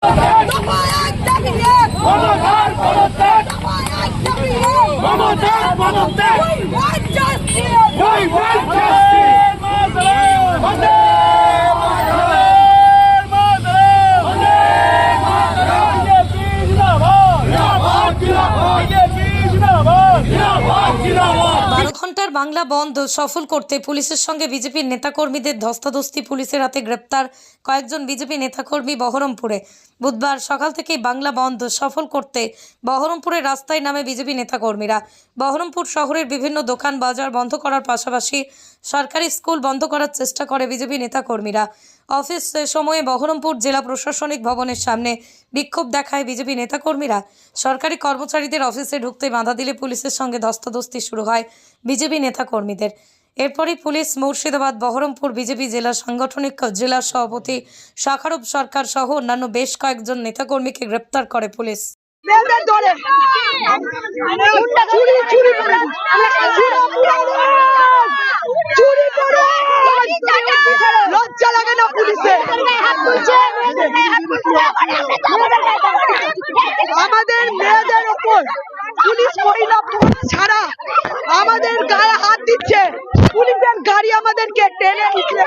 Vamos a dar, vamos a dar. ঘণ্টার বাংলা বন্ধ সফল করতে পুলিশের সঙ্গে বিজেপির নেতাকর্মীদের ধস্তাধস্তি, পুলিশের হাতে গ্রেপ্তার কয়েকজন বিজেপি নেতাকর্মী বহরমপুরে। বুধবার সকাল থেকেই বাংলা বন্ধ সফল করতে বহরমপুরের রাস্তায় নামে বিজেপি নেতাকর্মীরা। বহরমপুর শহরের বিভিন্ন দোকান বাজার বন্ধ করার পাশাপাশি সরকারি স্কুল বন্ধ করার চেষ্টা করে বিজেপি নেতাকর্মীরা। অফিস সময়ে বহরমপুর জেলা প্রশাসনিক ভবনের সামনে বিক্ষোভ দেখায় বিজেপি নেতাকর্মীরা সরকারি কর্মচারীদের অফিসে ঢুকতে বাধা দিলে পুলিশের সঙ্গে ধস্তাধস্তি শুরু হয় বিজেপি নেতাকর্মীদের এরপরই পুলিশ মুর্শিদাবাদ বহরমপুর বিজেপি জেলা সাংগঠনিক জেলা সভাপতি শাখারুপ সরকার সহ অন্যান্য বেশ কয়েকজন নেতাকর্মীকে গ্রেপ্তার করে পুলিশ করে লজ্জা লাগে না পুলিশে আমাদের মেয়েদের ওপর পুলিশ মহিলা পুলিশ ছাড়া আমাদের গায়ে হাত দিচ্ছে। পুলিশের গাড়ি আমাদেরকে টেনে নিচ্ছে।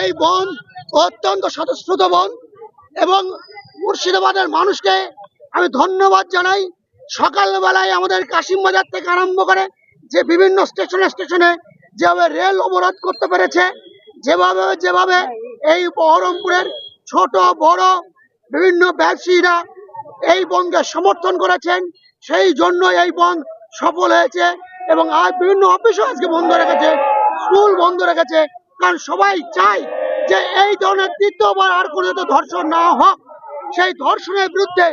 এই বন অত্যন্ত স্বতঃস্ফূর্ত বন এবং মুর্শিদাবাদের মানুষকে আমি ধন্যবাদ জানাই। সকালবেলায় আমাদের কাশিম বাজার থেকে আরম্ভ করে যে বিভিন্ন স্টেশনে স্টেশনে যেভাবে রেল অবরোধ করতে পেরেছে, যেভাবে যেভাবে এই বহরমপুরের ছোট, বড় বিভিন্ন ব্যবসায়ীরা এই বনকে সমর্থন করেছেন, সেই জন্য এই বন সফল হয়েছে এবং আজ বিভিন্ন অফিসও আজকে বন্ধ রেখেছে, স্কুল বন্ধ রেখেছে। কারণ সবাই চায় যে এই ধরনের তৃতীয়বার আর কোনো ধর্ষণ না হোক, সেই ধর্ষণের বিরুদ্ধে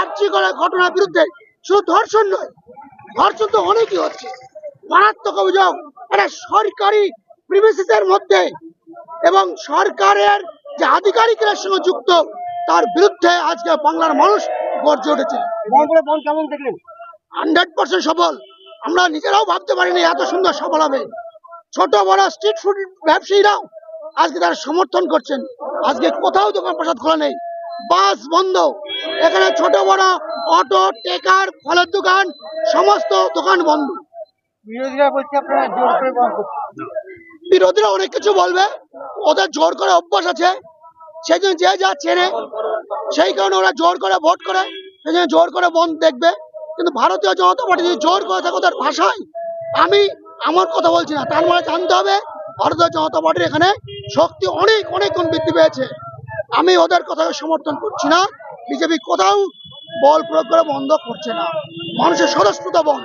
আর্জি করার ঘটনার বিরুদ্ধে শুধু ধর্ষণ নয়, ধর্ষণ তো অনেকই হচ্ছে। মারাত্মক অভিযোগ এটা সরকারি প্রিমিসিসের মধ্যে এবং সরকারের যে আধিকারিকের সঙ্গে যুক্ত, তার বিরুদ্ধে আজকে বাংলার মানুষ গর্জে উঠেছে। হান্ড্রেড পার্সেন্ট সফল। আমরা নিজেরাও ভাবতে পারিনি এত সুন্দর সফল হবে। ছোট বড় স্ট্রিট ফুড ব্যবসায়ীরাও আজকে তারা সমর্থন করছেন। আজকে কোথাও দোকান প্রসাদ খোলা নেই। বাস বন্ধ। এখানে ছোট বড় অটো, টেকার, ফলের দোকান, সমস্ত দোকান বন্ধ। বিরোধীরা বন্ধ অনেক কিছু বলবে। ওদের জোর করে অভ্যাস আছে। সেই জন্য যে যা চেনে, সেই কারণে ওরা জোর করে ভোট করে, সেই জন্য জোর করে বন্ধ দেখবে। কিন্তু ভারতীয় জনতা পার্টি যদি জোর করে থাকে ওদের ভাষায়, আমি আমার কথা বলছি না, তার মানে জানতে হবে ভারতীয় জনতা পার্টির এখানে শক্তি অনেক অনেক গুণ বৃদ্ধি পেয়েছে। আমি ওদের কথাকে সমর্থন করছি না। বিজেপি কোথাও বল প্রয়োগ করে বন্ধ করছে না। মানুষের স্বতঃস্ফূর্ত বল।